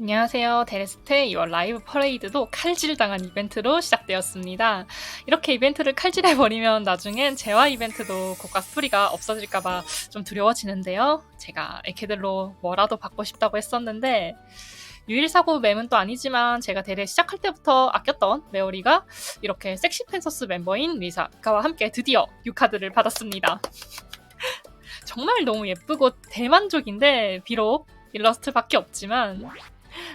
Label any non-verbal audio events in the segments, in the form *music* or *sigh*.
안녕하세요. 데레스테 2월 라이브 퍼레이드도 칼질당한 이벤트로 시작되었습니다. 이렇게 이벤트를 칼질해버리면 나중엔 재화 이벤트도 곡과 스토리가 없어질까봐 좀 두려워지는데요. 제가 에케들로 뭐라도 받고 싶다고 했었는데 유일사고 mem은 또 아니지만 제가 대회 시작할 때부터 아꼈던 메오리가 이렇게 섹시 펜서스 멤버인 리사가와 함께 드디어 6카드를 받았습니다. *laughs* 정말 너무 예쁘고 대만족인데 비록 일러스트밖에 없지만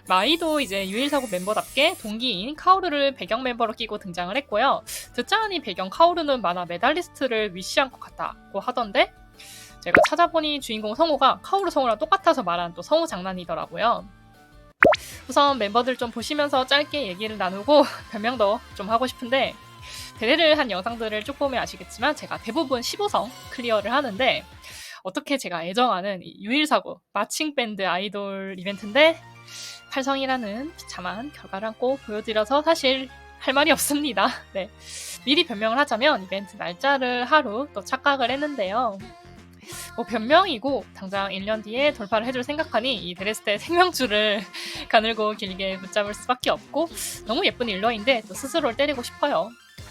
마이도 이제 유일사고 멤버답게 동기인 카오르를 배경 멤버로 끼고 등장을 했고요. 듣자 하니 배경 카오르는 만화 메달리스트를 위시한 것 같다고 하던데 제가 찾아보니 주인공 성우가 카오르 성우랑 똑같아서 말한 또 성우 장난이더라고요. 우선 멤버들 좀 보시면서 짧게 얘기를 나누고 *laughs* 별명도 좀 하고 싶은데 대회를 한 영상들을 쭉 보면 아시겠지만 제가 대부분 15성 클리어를 하는데 어떻게 제가 애정하는 이 유일사고 마칭 밴드 아이돌 이벤트인데 8성이라는 비참한 결과를 안고 보여드려서 사실 할 말이 없습니다. *laughs* 네. 미리 변명을 하자면 이벤트 날짜를 하루 또 착각을 했는데요. 뭐 변명이고 당장 1년 뒤에 돌파를 해줄 생각하니 이 데레스테 생명줄을 *laughs* 가늘고 길게 붙잡을 수밖에 없고 너무 예쁜 일러인데 또 스스로를 때리고 싶어요.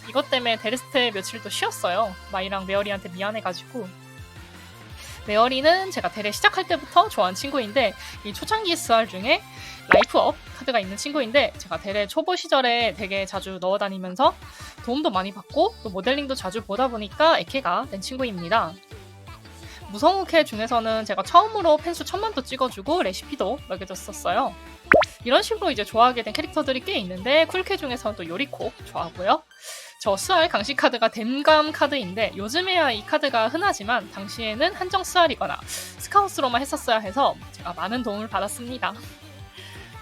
이것 때문에 데레스테 며칠 또 쉬었어요. 마이랑 메어리한테 미안해가지고 메어리는 제가 대회 시작할 때부터 좋아하는 친구인데 이 초창기 SR 중에 라이프업 카드가 있는 친구인데 제가 대회 초보 시절에 되게 자주 넣어 다니면서 도움도 많이 받고 또 모델링도 자주 보다 보니까 에케가 된 친구입니다. 무성우캐 중에서는 제가 처음으로 펜수 천만도 찍어주고 레시피도 먹여줬었어요. 이런 식으로 이제 좋아하게 된 캐릭터들이 꽤 있는데 쿨캐 중에서는 또 요리코 좋아하고요. 저 스알 강식 카드가 댐감 카드인데 요즘에야 이 카드가 흔하지만 당시에는 한정 스알이거나 스카우스로만 했었어야 해서 제가 많은 도움을 받았습니다.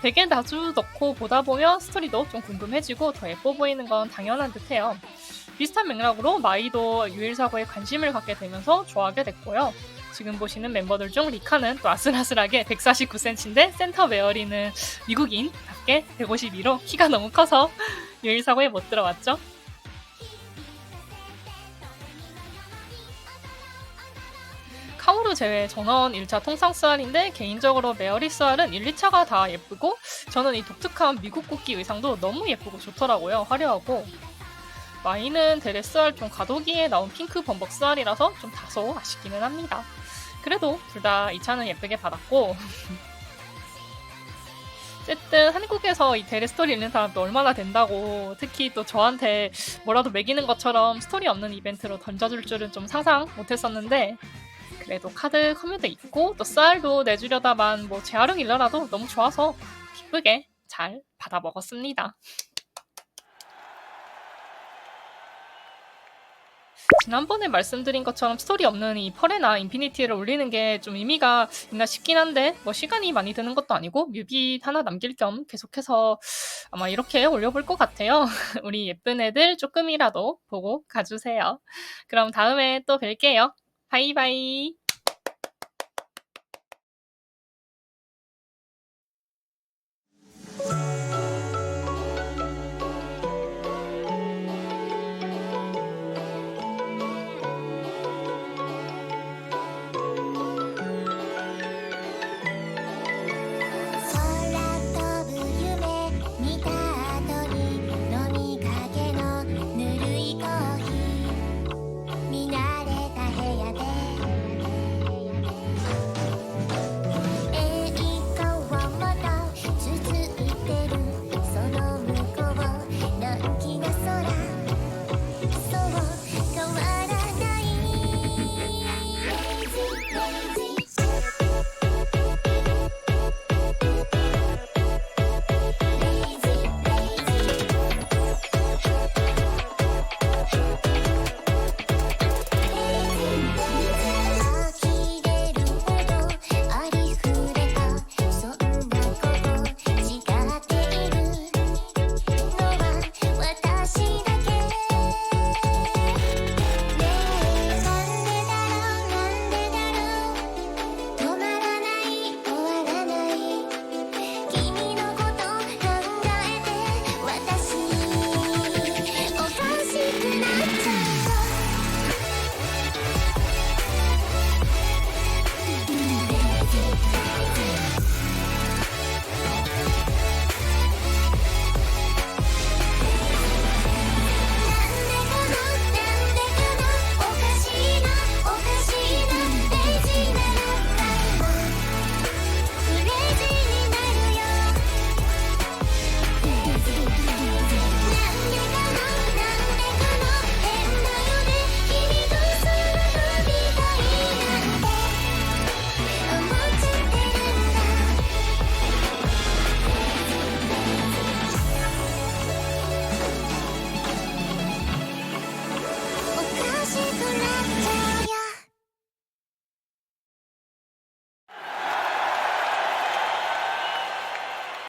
되게 자주 넣고 보다 보면 스토리도 좀 궁금해지고 더 예뻐 보이는 건 당연한 듯해요. 비슷한 맥락으로 마이도 유일사고에 관심을 갖게 되면서 좋아하게 됐고요. 지금 보시는 멤버들 중 리카는 또 아슬아슬하게 149cm인데 센터 메어리는 미국인답게 152로 키가 너무 커서 *laughs* 유일사고에 못 들어왔죠. 카오루 제외 전원 1차 통상 스알인데 개인적으로 메어리 스알은 1, 2차가 다 예쁘고 저는 이 독특한 미국 국기 의상도 너무 예쁘고 좋더라고요. 화려하고 마이는 데레 스알 중 가도기에 나온 핑크 범벅 스알이라서 좀 다소 아쉽기는 합니다. 그래도 둘 다 2차는 예쁘게 받았고 *laughs* 어쨌든 한국에서 이 데레 스토리 읽는 사람도 얼마나 된다고 특히 또 저한테 뭐라도 매기는 것처럼 스토리 없는 이벤트로 던져줄 줄은 좀 상상 못했었는데 그래도 카드 커뮤도 있고 또 쌀도 내주려다만 뭐 재활용 일러라도 너무 좋아서 기쁘게 잘 받아 먹었습니다. 지난번에 말씀드린 것처럼 스토리 없는 이 펄에나 인피니티를 올리는 게 좀 의미가 있나 싶긴 한데 뭐 시간이 많이 드는 것도 아니고 뮤비 하나 남길 겸 계속해서 아마 이렇게 올려볼 것 같아요. *laughs* 우리 예쁜 애들 조금이라도 보고 가주세요. 그럼 다음에 또 뵐게요. 바이바이.